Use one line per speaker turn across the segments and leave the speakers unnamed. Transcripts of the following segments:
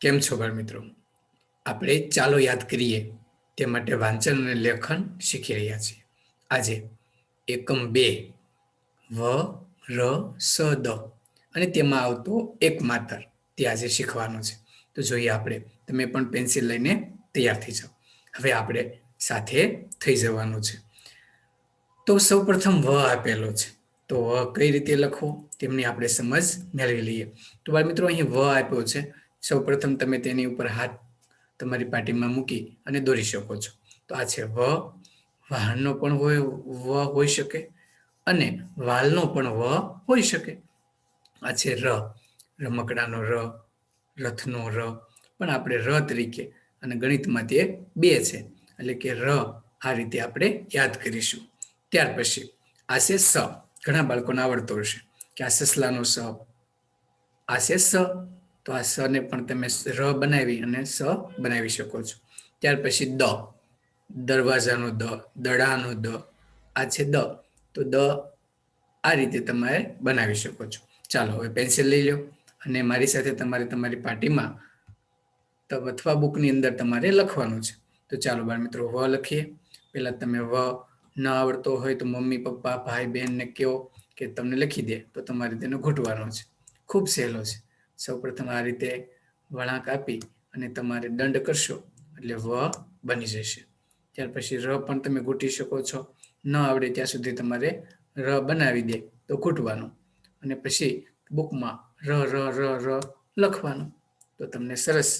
કેમ છો બાળ મિત્રો? આપણે ચાલો યાદ કરીએ તે માટે વાંચન અને લેખન શીખી રહ્યા છીએ. આજે એકમ બે, વ, ર, સ, દ અને તેમાં આવતો એક માતર તે આજે શીખવાનો છે. તો જોઈએ આપણે, તમે પણ પેન્સિલ લઈને તૈયાર થઈ જાઓ. હવે આપણે સાથે થઈ જવાનું છે. તો સૌ પ્રથમ વ આપેલો છે. તો વ કઈ રીતે લખવો? તેમની આપણે સમજ મેળવી લઈએ. તો બાળ મિત્રો, અહીં વ આપ્યો છે. સૌ પ્રથમ તમે તેની ઉપર હાથ તમારી પાટીમાં મૂકી અને દોરી શકો છો. તો આ છે વ. વાહનનો પણ વ હોઈ શકે અને વાલનો પણ વ હોઈ શકે. આ છે ર. રમકડાનો ર, રથનો ર. પણ આપણે ર તરીકે અને ગણિતમાં તે બે છે. એટલે કે ર આ રીતે આપણે યાદ કરીશું. ત્યાર પછી આ છે સ. ઘણા બાળકોને આવડતો હશે કે આ સસલાનો સ. આ છે સ. તો આ સ ને પણ તમે ર બનાવી અને સ બનાવી શકો છો. ત્યાર પછી દ, દરવાજાનો દ, દડાનો દ, આ છે દ. તો દ આ રીતે તમારે બનાવી શકો છો. ચાલો, હવે પેન્સિલ લઈ લો અને મારી સાથે તમારે તમારી પાર્ટીમાં અથવા બુકની અંદર તમારે લખવાનું છે. તો ચાલો, બાળ મિત્રો, વ લખીએ. પહેલાં તમે વ ન આવડતો હોય તો મમ્મી, પપ્પા, ભાઈ બહેનને કહો કે તમને લખી દે તો તમારે તેને ઘૂંટવાનો છે. ખૂબ સહેલો છે. સૌપ્રથમ આ રીતે વળાંક આપી અને તમારે દંડ કરશો, એટલે વ બની જશે. ત્યાર પછી ર પણ તમે ગૂંટી શકો છો. ન આવડે ત્યાં સુધી તમારે ર બનાવી દે તો ઘૂંટવાનું અને પછી બુકમાં ર ર ર ર લખવાનું. તો તમને સરસ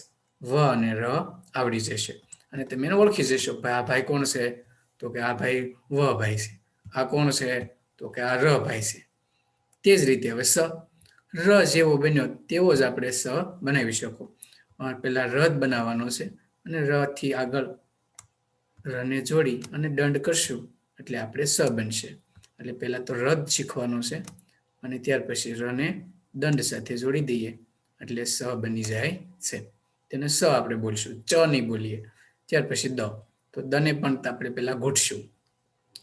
વ અને ર આવડી જશે. અને તમે એને ઓળખી જશો ભાઈ આ ભાઈ કોણ છે? તો કે આ ભાઈ વ ભાઈ છે. આ કોણ છે? તો કે આ ર ભાઈ છે. તે જ રીતે હવે સ ર જેવો બન્યો તેવો જ આપણે સ બનાવી શકો. પેલા ર બનાવવાનો છે અને ર થી આગળ રને જોડી અને દંડ કરશું એટલે આપણે સ બનશે. એટલે પહેલા તો રદ શીખવાનો છે અને ત્યાર પછી રને દંડ સાથે જોડી દઈએ એટલે સ બની જાય છે. તેને સ આપણે બોલશું, ચ નહીં બોલીએ. ત્યાર પછી દ. તો દને પણ આપણે પહેલા ઘૂંટશું.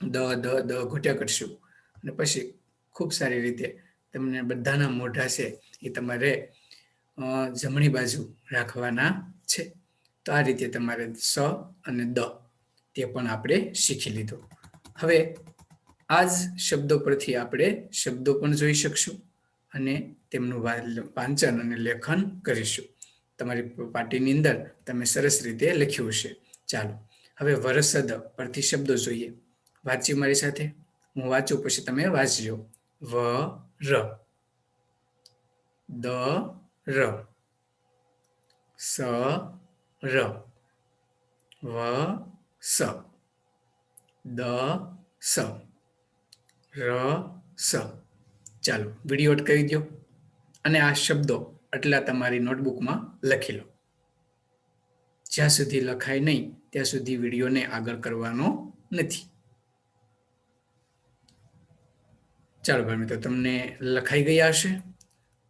દ દ દ ઘૂંટ્યા કરશું. અને પછી ખૂબ સારી રીતે તમને બધાના મોઢા છે એ તમારે જમણી બાજુ રાખવાના છે. તો આ રીતે તમારે સ અને દ તે પણ આપણે શીખી લીધું. હવે આ જ શબ્દો પરથી આપણે શબ્દો પણ જોઈ શકશું અને તેમનું વાંચન અને લેખન કરીશું. તમારી પાર્ટીની અંદર તમે સરસ રીતે લખ્યું હશે. ચાલો, હવે વરસદ પરથી શબ્દો જોઈએ. વાંચ્યું મારી સાથે. હું વાંચું પછી તમે વાંચજો. વ ર દ ર સ ર વ સ દ સ ર સ ચાલો વીડિયો અટકાવી દો અને આ શબ્દો આટલા તમારી નોટબુકમાં લખી લો. જ્યાં સુધી લખાય નહીં, ત્યાં સુધી વિડીયોને આગળ કરવાનો નથી. ચાલો ભાઈ મિત્રો, તમને લખાઈ ગયા હશે.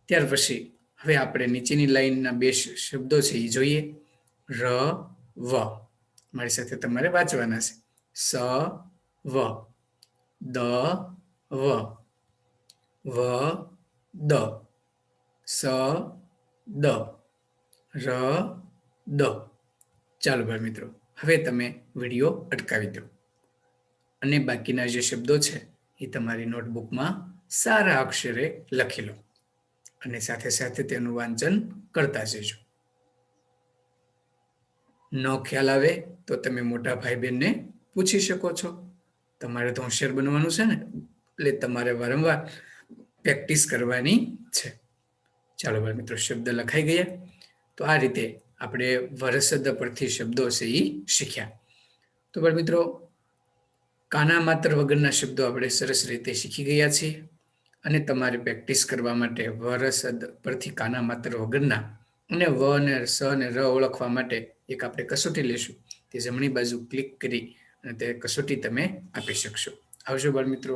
ત્યાર પછી હવે આપણે નીચેની લાઈનના બે શબ્દો છે એ જોઈએ. ર, વ. મારી સાથે તમારે વાંચવાના છે. સ, વ. દ, વ. વ, દ. સ, દ. ર, દ. ચાલો ભાઈ મિત્રો, હવે તમે વીડિયો અટકાવી દો. અને બાકીના જે શબ્દો છે એ તમારી નોટબુકમાં સારા અક્ષરે લખી લો અને સાથે સાથે તેનું વાંચન કરતા જજો. ન ખ્યાલ આવે તો તમે મોટા ભાઈ બહેનને પૂછી શકો છો. તમારે તો હોશિયાર બનવાનું છે ને, એટલે તમારે વારંવાર પ્રેક્ટિસ કરવાની છે. ચાલો ભાઈ મિત્રો, શબ્દ લખાઈ ગયા. તો આ રીતે આપણે વરસદ પરથી શબ્દો છે એ શીખ્યા. તો ભાઈ મિત્રો કાના માત્ર વગરના શબ્દો આપણે સરસ રીતે શીખી ગયા છીએ અને તમારે પ્રેક્ટિસ કરવા માટે વરસદ પરથી કાના માત્ર વગરના અને વ અને સ અને ર ઓળખવા માટે એક આપણે કસોટી લેશું. તે જમણી બાજુ ક્લિક કરી અને તે કસોટી તમે આપી શકશો. આવજો બાળ મિત્રો